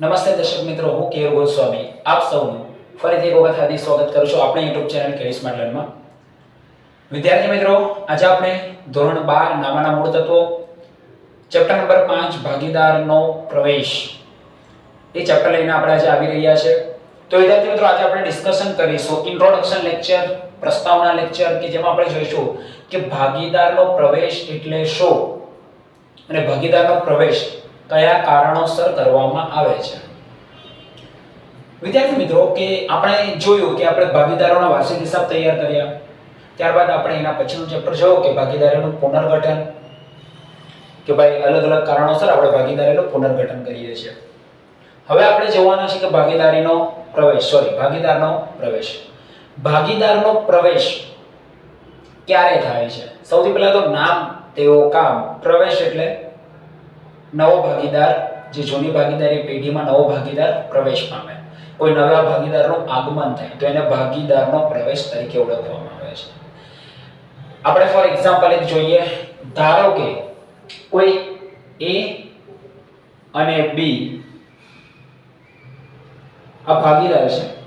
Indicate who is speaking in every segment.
Speaker 1: નમસ્તે દર્શક મિત્રો, હું કેર ગોસ્વામી. આપ સૌનું ફરીથી એક વખત હાર્દિક સ્વાગત કરું છું આપણી યુટ્યુબ ચેનલ કેરી સ્માર્ટ વિદ્યાર્થી મિત્રો, આજે આપણે ધોરણ બાર નામાના મૂળ તત્વો ચેપ્ટર નંબર પાંચ, ભાગીદારનો પ્રવેશ. એ ચેપ્ટર લઈને આપણે આજે આવી રહ્યા છે. તો વિદ્યાર્થી મિત્રો, આજે આપણે ડિસ્કશન કરીશું ઇન્ટ્રોડક્શન લેક્ચર પ્રસ્તાવના લેક્ચર કે જેમાં આપણે જોઈશું કે ભાગીદારનો પ્રવેશ એટલે શું? અને ભાગીદારનો પ્રવેશ કયા કારણોસર કરવામાં આવે છે? વિદ્યાર્થી મિત્રો, કે આપણે જોયું કે આપણે ભાગીદારોના વાર્ષિક હિસાબ તૈયાર કર્યા, ત્યારબાદ આપણે એના પછીનું ચેપ્ટર જોયું કે ભાગીદારીનું પુનર્ગઠન, કે ભાઈ અલગ અલગ કારણોસર આપણે ભાગીદારીનું પુનર્ગઠન કરીએ છીએ. હવે આપણે જોવાના છે કે ભાગીદારીનો પ્રવેશ સોરી ભાગીદારનો પ્રવેશ. ભાગીદારનો પ્રવેશ ક્યારે થાય છે? સૌથી પહેલા તો નામ, તેઓ કામ. પ્રવેશ એટલે નવો ભાગીદાર, જે જૂની ભાગીદારી પેઢીમાં નવો ભાગીદાર પ્રવેશ પામે. કોઈ નવા ભાગીદારનું આગમન થાય, તો એને ભાગીદારનો પ્રવેશ તરીકે ઓળખવામાં આવે છે. આપણે ફોર એક્ઝામ્પલ એક જોઈએ, ધારો કે કોઈ એ અને બી આ ભાગીદાર છે.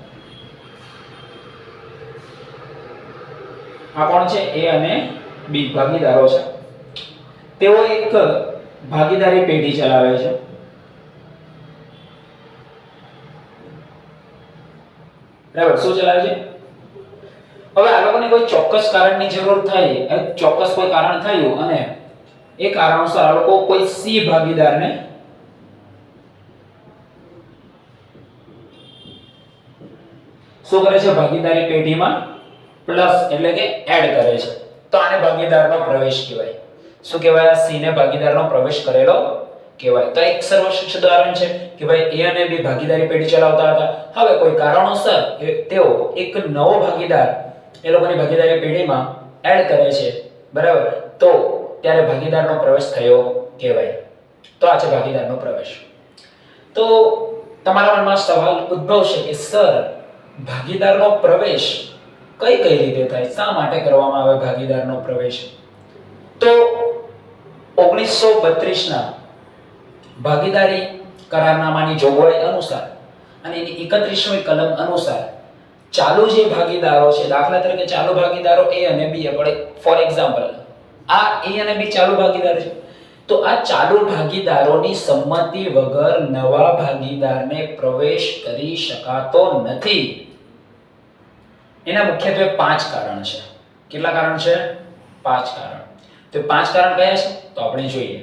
Speaker 1: આ કોણ છે? એ અને બી ભાગીદારો છે. તેઓ એક ભાગીદારી પેઢી ચલાવે છે. બરાબર, શું ચલાવે છે? હવે આ લોકોને કોઈ ચોક્કસ કારણની જરૂર થઈ ચોક્કસ કોઈ કારણ થયું અને એ કારણોસર આ લોકો કોઈ સી ભાગીદારને શું કરે છે? ભાગીદારી પેઢીમાં પ્લસ એટલે કે એડ કરે છે. તો આને ભાગીદારનો પ્રવેશ કહેવાય. શું કહેવાય? સી ને ભાગીદારનો પ્રવેશ કરેલો કહેવાય. તો એક સર્વશ્રેષ્ઠ ઉદાહરણ છે કે ભાઈ એ અને બી ભાગીદારી પેઢી ચલાવતા હતા. હવે કોઈ કારણોસર તેઓ એક નવો ભાગીદાર એ લોકોની ભાગીદારી પેઢીમાં એડ કરે છે. બરાબર? તો ત્યારે ભાગીદારનો પ્રવેશ થયો કહેવાય. તો આ છે ભાગીદારનો પ્રવેશ. તો તમારા મનમાં સવાલ ઉદ્ભવશે કે, સર, ભાગીદારનો પ્રવેશ કઈ કઈ રીતે થાય? શા માટે કરવામાં આવે ભાગીદારનો પ્રવેશ? તો ઓગણીસો બત્રીસના ભાગીદારી કરારનામાની જોગવાઈ અનુસાર અને એની એકત્રીસમી કલમ અનુસાર ચાલુ જે ભાગીદારો છે, દાખલા તરીકે ચાલુ ભાગીદારો એ અને બી આપણે ફોર એક્ઝામ્પલ, આ એ અને બી ચાલુ ભાગીદાર છે. તો આ ચાલુ ભાગીદારોની સંમતિ વગર નવા ભાગીદારને પ્રવેશ કરી શકાતો નથી. એના મુખ્યત્વે પાંચ કારણ છે. કેટલા કારણ છે? પાંચ કારણ. તો પાંચ કારણ કયા છે? તો આપણે જોઈએ.